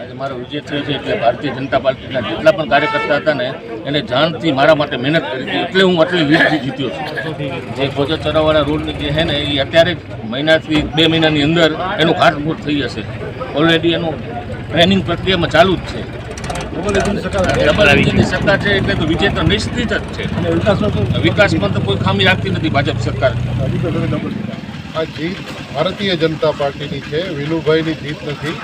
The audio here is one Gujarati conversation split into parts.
આજે મારો વિજય થયો છે એટલે ભારતીય જનતા પાર્ટીના જેટલા પણ કાર્યકર્તા હતા ને એને જાણથી મારા માટે મહેનત કરી હતી. એટલે હું આટલી લીડથી જીત્યો છું. જે ભોજો ચરાવાળા રોડની જે છે ને એ અત્યારે મહિનાથી બે મહિનાની અંદર એનું ઘાટમૂટ થઈ જશે. ઓલરેડી એનું ટ્રેનિંગ પ્રક્રિયામાં ચાલુ જ છે. ડબલ એન્જિનની છે એટલે તો વિજય તો નિશ્ચિત જ છે. વિકાસમાં તો કોઈ ખામી રાખતી નથી ભાજપ સરકાર. આ જીત ભારતીય જનતા પાર્ટીની છે. વિનુભાઈની જીત નથી.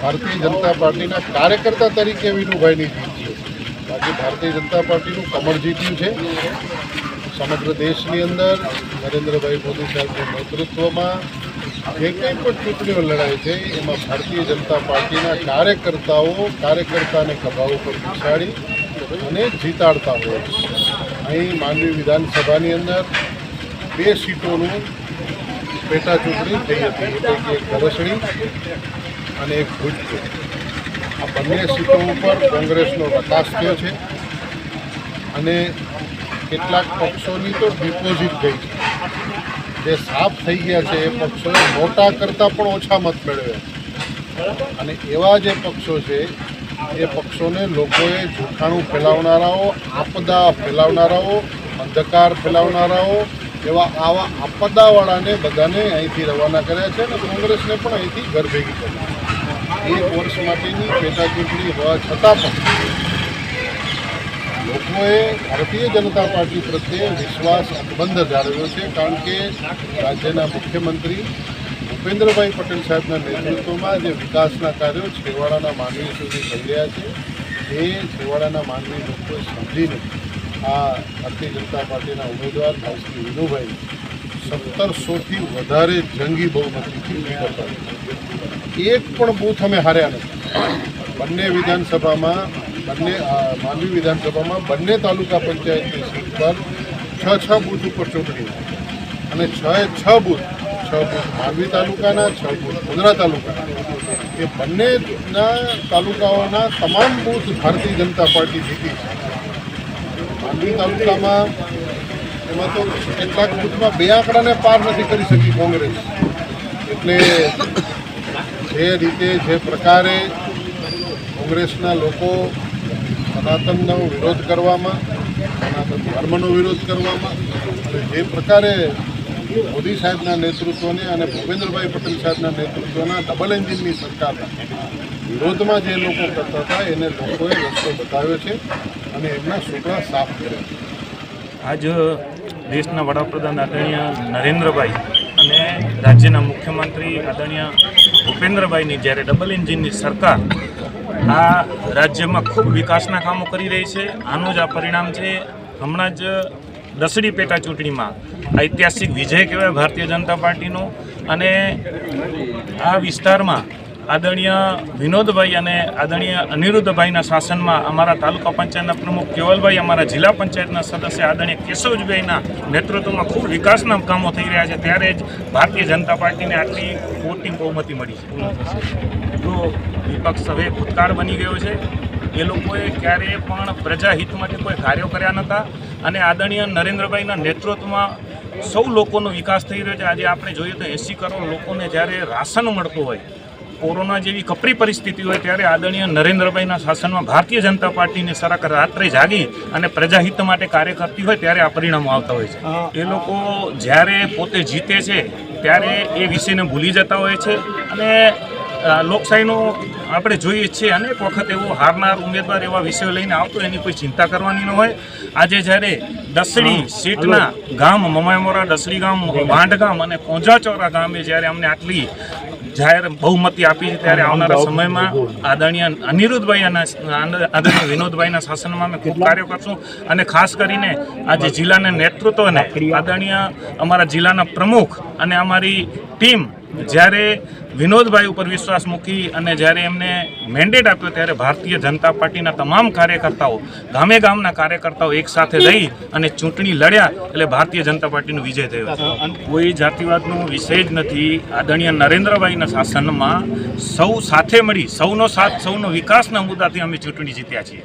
ભારતીય જનતા પાર્ટીના કાર્યકર્તા તરીકે વિનુભાઈની જીત છે. બાકી ભારતીય જનતા પાર્ટીનું કમળ જીત્યું છે. સમગ્ર દેશની અંદર નરેન્દ્રભાઈ મોદી સાહેબના નેતૃત્વમાં જે કંઈ પણ ચૂંટણીઓ લડાય છે, એમાં ભારતીય જનતા પાર્ટીના કાર્યકર્તાઓ, કાર્યકર્તાને ખભા ઉપર બેસાડી અને જીતાડતા હોય અહીં માંડવી વિધાનસભાની અંદર બે સીટોનું પેટા ચૂંટણી થઈ હતી. એક ગરસડી અને એક ભુજપુર આ બંને સીટો ઉપર કોંગ્રેસનો વકાસ થયો છે અને કેટલાક પક્ષોની તો ડિપોઝિટ ગઈ છે. જે સાફ થઈ ગયા છે એ પક્ષોએ મોટા કરતાં પણ ઓછા મત મેળવ્યા અને એવા જે પક્ષો છે, એ પક્ષોને લોકોએ જૂઠાણું ફેલાવનારાઓ, આપદા ફેલાવનારાઓ, અંધકાર ફેલાવનારાઓ એવા આવા આપદાવાળાને બધાને અહીંથી રવાના કર્યા છે અને કોંગ્રેસને પણ અહીંથી ઘર ભેગી કરી. એક વર્ષ માટેની પેટા હોવા છતાં પણ લોકોએ ભારતીય જનતા પાર્ટી પ્રત્યે વિશ્વાસ અકબંધ જાળવ્યો છે કારણ કે રાજ્યના મુખ્યમંત્રી ભૂપેન્દ્રભાઈ પટેલ સાહેબના નેતૃત્વમાં જે વિકાસના કાર્યો છેવાડાના માનવી સુધી થઈ રહ્યા છે, એ છેવાડાના માનવી લોકોએ સમજીને આ ભારતીય જનતા પાર્ટીના ઉમેદવાર ભાઈ શ્રી વિનુભાઈ, સત્તરસોથી વધારે જંગી બહુમતીથી જીત એક પણ બૂથ અમે હાર્યા નથી. બંને વિધાનસભામાં, બંને માંડવી વિધાનસભામાં બંને તાલુકા પંચાયતની સીટ પર છ છ બૂથ ઉપર ચૂંટણી અને છ એ છ બૂથ છ બૂથ માંડવી તાલુકાના, છ બૂથ મુંદ્રા તાલુકાના. એ બંનેના તાલુકાઓના તમામ બૂથ ભારતીય જનતા પાર્ટી જીતી છે. માંડવી તાલુકામાં એમાં તો કેટલાક બૂથમાં બે આંકડાને પાર નથી કરી શકી કોંગ્રેસ. એટલે જે રીતે, જે પ્રકારે કોંગ્રેસના લોકો સનાતનનો વિરોધ કરવામાં સનાતન ધર્મનો વિરોધ કરવામાં, અને જે પ્રકારે મોદી સાહેબના નેતૃત્વને અને ભૂપેન્દ્રભાઈ પટેલ સાહેબના નેતૃત્વના ડબલ એન્જિનની સરકારના વિરોધમાં જે લોકો કરતા હતા, એને લોકોએ રસ્તો બતાવ્યો છે અને એમના સુપડા સાફ કર્યા છે. આજ દેશના વડાપ્રધાન આદરણીય નરેન્દ્રભાઈ અને રાજ્યના મુખ્યમંત્રી આદરણીય ભૂપેન્દ્રભાઈની જ્યારે ડબલ એન્જિનની સરકાર આ રાજ્યમાં ખૂબ વિકાસના કામો કરી રહી છે. આનું જ આ પરિણામ છે. હમણાં જ દસડી પેટા ચૂંટણીમાં ઐતિહાસિક વિજય કહેવાય ભારતીય જનતા પાર્ટીનો. અને આ વિસ્તારમાં આદરણીય વિનોદભાઈ અને આદરણીય અનિરુદ્ધભાઈના શાસનમાં અમારા તાલુકા પંચાયતના પ્રમુખ કેવલભાઈ, અમારા જિલ્લા પંચાયતના સદસ્ય આદરણીય કેશવજીભાઈના નેતૃત્વમાં ખૂબ વિકાસના કામો થઈ રહ્યા છે. ત્યારે જ ભારતીય જનતા પાર્ટીને આટલી મોટી બહુમતી મળી છે. તો વિપક્ષ હવે ભૂતકાળ બની ગયો છે એ લોકોએ ક્યારેય પણ પ્રજાહિત માટે કોઈ કાર્યો કર્યા નહોતા અને આદરણીય નરેન્દ્રભાઈના નેતૃત્વમાં સૌ લોકોનો વિકાસ થઈ રહ્યો છે. આજે આપણે જોઈએ તો એંસી કરોડ લોકોને જ્યારે રાશન મળતું હોય કોરોના જેવી કપરી પરિસ્થિતિ હોય ત્યારે આદરણીય નરેન્દ્રભાઈના શાસનમાં ભારતીય જનતા પાર્ટીની સરકાર રાત્રે જાગી અને પ્રજાહિત માટે કાર્ય કરતી હોય ત્યારે આ પરિણામો આવતા હોય છે. એ લોકો જ્યારે પોતે જીતે છે ત્યારે એ વિષયને ભૂલી જતા હોય છે અને લોકશાહીનો આપણે જોઈએ છીએ અનેક વખત એવો હારનાર ઉમેદવાર એવા વિષયો લઈને આવતો એની કોઈ ચિંતા કરવાની ન હોય. આજે જ્યારે દસડી સીટના ગામ મમાયમોરા દસડી ગામ ભાંડ ગામ અને કોંજાચોરા ગામે જ્યારે અમને આટલી જાહેર બહુમતી આપી છે ત્યારે આવનારા સમયમાં આદરણીય અનિરુદ્ધભાઈ અને આદરણીય વિનોદભાઈના શાસનમાં અમે ખૂબ કાર્યો કરશું અને ખાસ કરીને આજે જિલ્લાના નેતૃત્વને આદરણીય અમારા જિલ્લાના પ્રમુખ અને અમારી ટીમ જ્યારે વિનોદભાઈ ઉપર વિશ્વાસ મૂકી અને જ્યારે એમને મેન્ડેટ આપ્યો ત્યારે ભારતીય જનતા પાર્ટીના તમામ કાર્યકર્તાઓ ગામે ગામના કાર્યકર્તાઓ એક સાથે રહી અને ચૂંટણી લડ્યા એટલે ભારતીય જનતા પાર્ટીનો વિજય થયો. કોઈ જાતિવાદનો વિષય જ નથી. આદરણીય નરેન્દ્રભાઈના શાસનમાં સૌ સાથે મળી સૌનો સાથ સૌનો વિકાસના મુદ્દાથી અમે ચૂંટણી જીત્યા છીએ.